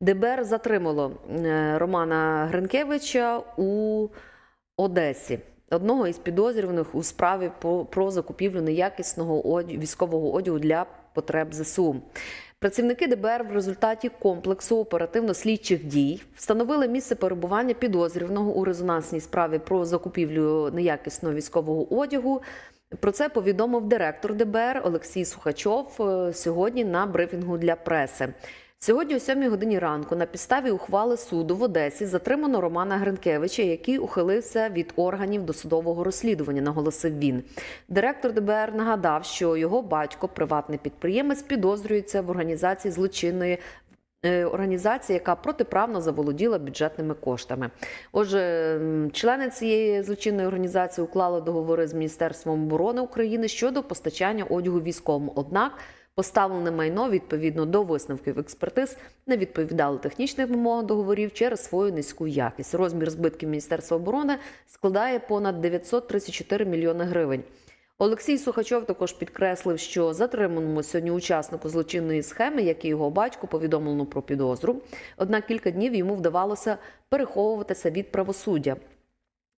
ДБР затримало е, Романа Гринкевича у Одесі, одного із підозрюваних у справі про закупівлю неякісного військового одягу для потреб ЗСУ. Працівники ДБР в результаті комплексу оперативно-слідчих дій встановили місце перебування підозрюваного у резонансній справі про закупівлю неякісного військового одягу. Про це повідомив директор ДБР Олексій Сухачов е, сьогодні на брифінгу для преси. Сьогодні о 7 годині ранку на підставі ухвали суду в Одесі затримано Романа Гринкевича, який ухилився від органів досудового розслідування, наголосив він. Директор ДБР нагадав, що його батько, приватний підприємець, підозрюється в організації злочинної е, організації, яка протиправно заволоділа бюджетними коштами. Отже, члени цієї злочинної організації уклали договори з Міністерством оборони України щодо постачання одягу військовому. Однак поставлене майно відповідно до висновків експертиз не відповідало технічним вимогам договорів через свою низьку якість. Розмір збитків Міністерства оборони складає понад 934 мільйони гривень. Олексій Сухачов також підкреслив, що затриманому сьогодні учаснику злочинної схеми, як і його батько, повідомлено про підозру. Однак кілька днів йому вдавалося переховуватися від правосуддя.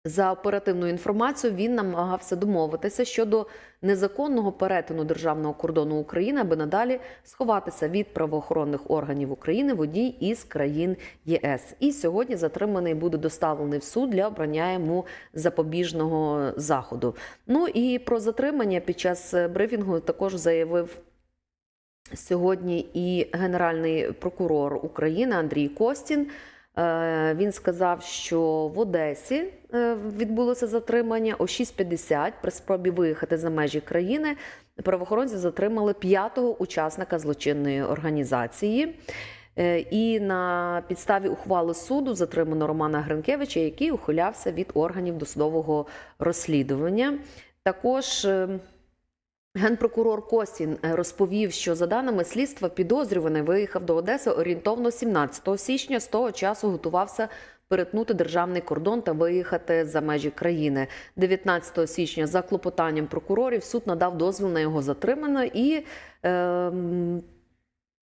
За оперативною інформацією, він намагався домовитися щодо незаконного перетину державного кордону України, аби надалі сховатися від правоохоронних органів України в одній із країн ЄС. І сьогодні затриманий буде доставлений в суд для обрання йому запобіжного заходу. Ну і про затримання під час е, брифінгу також заявив сьогодні і генеральний прокурор України Андрій Костін. Е, Він сказав, що в Одесі е, відбулося затримання о 6.50 при спробі виїхати за межі країни. Правоохоронці затримали п'ятого учасника злочинної організації. Е, І на підставі ухвали суду затримано Романа Гринкевича, який ухилявся від органів досудового розслідування. Також е, Генпрокурор Костін е, розповів, що за даними слідства, підозрюваний виїхав до Одеси орієнтовно 17 січня. З того часу готувався перетнути державний кордон та виїхати за межі країни. 19 січня за клопотанням прокурорів суд надав дозвіл на його затримання і. ем,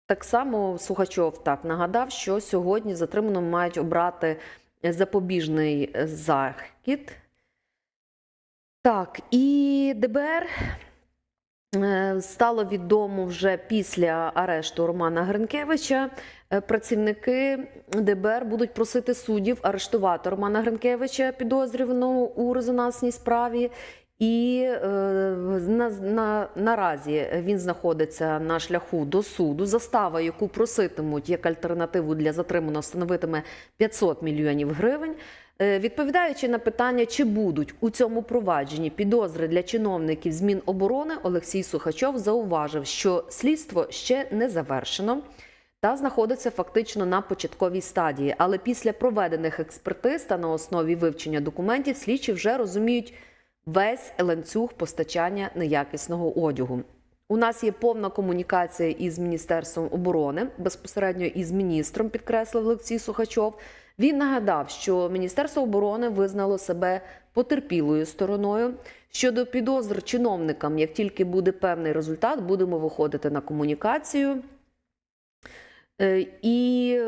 так само Сухачов так нагадав, що сьогодні затримано мають обрати запобіжний захід. Так, і ДБР Е, Стало відомо вже після арешту Романа Гринкевича. Е, Працівники ДБР будуть просити суддів арештувати Романа Гринкевича, підозрюваного у резонансній справі. І е, на, на, наразі він знаходиться на шляху до суду. Застава, яку проситимуть як альтернативу для затриманого, становитиме 500 мільйонів гривень. Е, Відповідаючи на питання, чи будуть у цьому провадженні підозри для чиновників з Міноборони, Олексій Сухачов зауважив, що слідство ще не завершено та знаходиться фактично на початковій стадії. Але після проведених експертиз та на основі вивчення документів слідчі вже розуміють весь ланцюг постачання неякісного одягу. У нас є повна комунікація із Міністерством оборони, безпосередньо із міністром, підкреслив Олексій Сухачов. Він нагадав, що Міністерство оборони визнало себе потерпілою стороною. Щодо підозр чиновникам, як тільки буде певний результат, будемо виходити на комунікацію. Е, І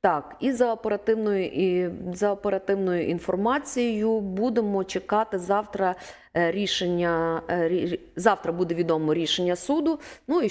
так, і за оперативною і за оперативною інформацією будемо чекати завтра е, рішення. е, Завтра буде відомо рішення суду. Ну і